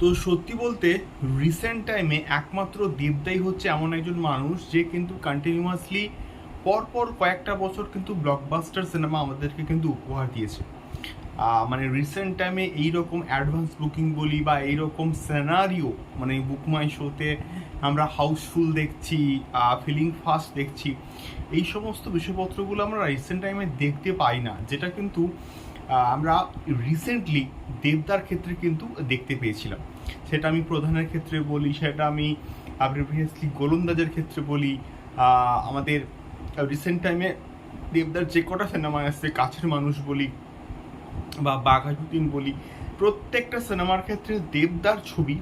তো সত্যি বলতে রিসেন্ট টাইমে একমাত্র দেবদাই হচ্ছে এমন একজন মানুষ যে কিন্তু কন্টিনিউয়াসলি পরপর কয়েকটা বছর কিন্তু ব্লকবাস্টার সিনেমা আমাদেরকে কিন্তু উপহার দিয়েছে। মানে রিসেন্ট টাইমে এইরকম অ্যাডভান্স বুকিং বলি বা এইরকম সিনারিও মানে বুক মাই শোতে আমরা হাউসফুল দেখছি ফিলিং ফাস্ট দেখছি, এই সমস্ত বিষয়পত্রগুলো আমরা রিসেন্ট টাইমে দেখতে পাই না, যেটা কিন্তু আমরা রিসেন্টলি দেবদার ক্ষেত্রে কিন্তু দেখতে পেয়েছিলাম। সেটা আমি প্রধানের ক্ষেত্রে বলি, সেটা আমি প্রিভিয়াসলি গোলন্দাজের ক্ষেত্রে বলি আমাদের রিসেন্ট টাইমে দেবদার যে কটা সিনেমা আসছে কাছের মানুষ বলি বা বাঘাযতীন বলি, প্রত্যেকটা সিনেমার ক্ষেত্রে দেবদার ছবি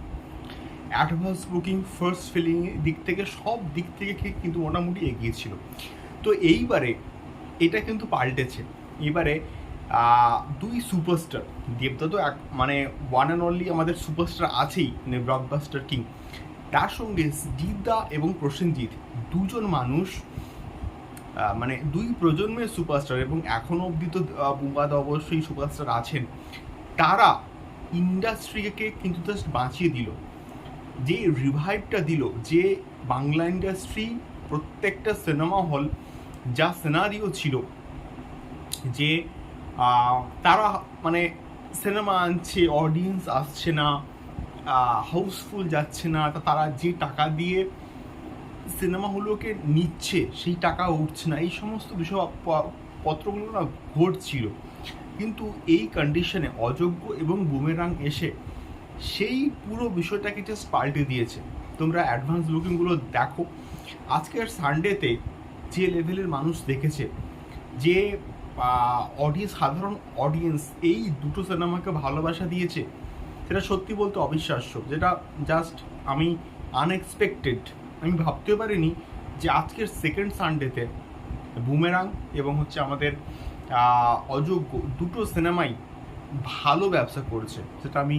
অ্যাডভান্স বুকিং ফার্স্ট ফিলিং দিক থেকে, সব দিক থেকে কিন্তু মোটামুটি এগিয়েছিল তো এইবারে এটা কিন্তু পাল্টেছে। এবারে দুই সুপারস্টার দেবদা তো এক মানে ওয়ান অ্যান্ড অনলি আমাদের সুপারস্টার আছেই মানে ব্লকবাস্টার কিং তার সঙ্গে জিদ্দা এবং প্রসেনজিৎ দুজন মানুষ মানে দুই প্রজন্মের সুপারস্টার এবং এখনও অবধি তো বুম্বাদা অবশ্যই সুপারস্টার আছেন। তারা ইন্ডাস্ট্রিকে কিন্তু জাস্ট বাঁচিয়ে দিল। যে রিভাইভটা দিল, যে বাংলা ইন্ডাস্ট্রি প্রত্যেকটা সিনেমা হল যা সিনারিও ছিল, যে তারা মানে সিনেমা আনছে অডিয়েন্স আসছে না হাউসফুল যাচ্ছে না তারা যে টাকা দিয়ে সিনেমাগুলোকে নিচ্ছে, সেই টাকা উঠছে না। এই সমস্ত বিষয় পত্রগুলো না ঘটছিল কিন্তু এই কন্ডিশনে অযোগ্য এবং বুমেরাং এসে সেই পুরো বিষয়টাকে জাস্ট পাল্টে দিয়েছে। তোমরা অ্যাডভান্স বুকিংগুলো দেখো। আজকের সানডেতে যে লেভেলের মানুষ দেখেছে, যে অডিয়েন্স সাধারণ অডিয়েন্স এই দুটো সিনেমাকে ভালোবাসা দিয়েছে, সেটা সত্যি বলতে অবিশ্বাস্য। যেটা জাস্ট আমি আনএক্সপেক্টেড আমি ভাবতেও পারিনি যে আজকের সেকেন্ড সানডেতে বুমেরাং এবং হচ্ছে আমাদের অযোগ্য দুটো সিনেমাই ভালো ব্যবসা করছে। সেটা আমি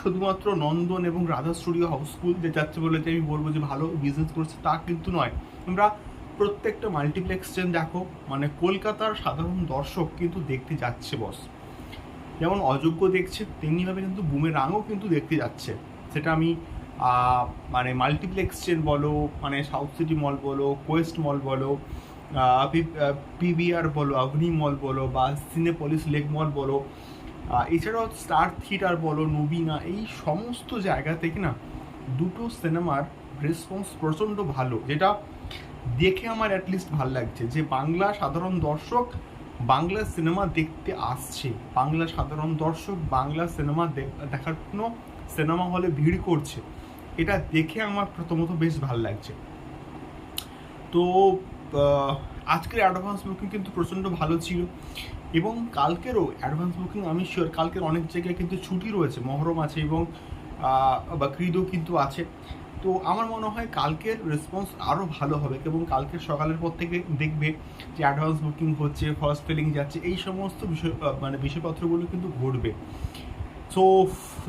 শুধুমাত্র নন্দন এবং রাধা স্টুডিও হাউসফুল যে যাচ্ছে বলে যে আমি বলব যে ভালো বিজনেস করছে তা কিন্তু নয়। আমরা প্রত্যেকটা মাল্টিপ্লেক্স চেন দেখো মানে কলকাতার সাধারণ দর্শক কিন্তু দেখতে যাচ্ছে বস যেমন অযোগ্য দেখছে, তেমনিভাবে কিন্তু বুমেরাংও কিন্তু দেখতে যাচ্ছে। সেটা আমি মানে মাল্টিপ্লেক্স চেন বলো মানে সাউথ সিটি মল বলো কোয়েস্ট মল বলো পিভিআর বলো অগ্নি মল বলো, বা সিনেপলিস লেক মল বলো এছাড়াও স্টার থিয়েটার বলো নবীনা এই সমস্ত জায়গা থেকে না, দুটো সিনেমার রেসপন্স প্রচণ্ড ভালো। যেটা দেখে আমার অ্যাটলিস্ট ভালো লাগছে যে বাংলা সাধারণ দর্শক বাংলা সিনেমা দেখতে আসছে। বাংলা সাধারণ দর্শক বাংলা সিনেমা দেখার জন্য সিনেমা হলে ভিড় করছে। এটা দেখে আমার প্রথমত বেশ ভালো লাগছে। তো আজকের অ্যাডভান্স বুকিং কিন্তু প্রচণ্ড ভালো ছিল এবং কালকেরও অ্যাডভান্স বুকিং আমি শিওর কালকের অনেক জায়গায় কিন্তু ছুটি রয়েছে। মহরম আছে এবং আহ, বাকরিদও কিন্তু আছে। তো আমার মনে হয় কালকের রেসপন্স আরও ভালো হবে এবং কালকের সকালের পর থেকে দেখবে যে অ্যাডভান্স বুকিং হচ্ছে ফার্স্ট ফিলিং যাচ্ছে, এই সমস্ত বিষয় মানে বিষয়পত্রগুলো কিন্তু ঘটবে। সো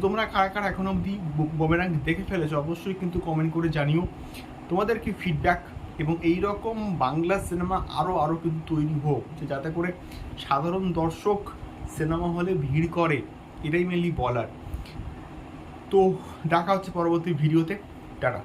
তোমরা কারা কারা এখন অবধি বোমেরাং দেখে ফেলেছো, অবশ্যই কিন্তু কমেন্ট করে জানিও। তোমাদের কি ফিডব্যাক এবং এই রকম বাংলা সিনেমা আরও আরও কিন্তু তৈরি হোক, যে যাতে করে সাধারণ দর্শক সিনেমা হলে ভিড় করে, এটাই মেনলি বলার। তো, দেখা হচ্ছে পরবর্তী ভিডিওতে টাটা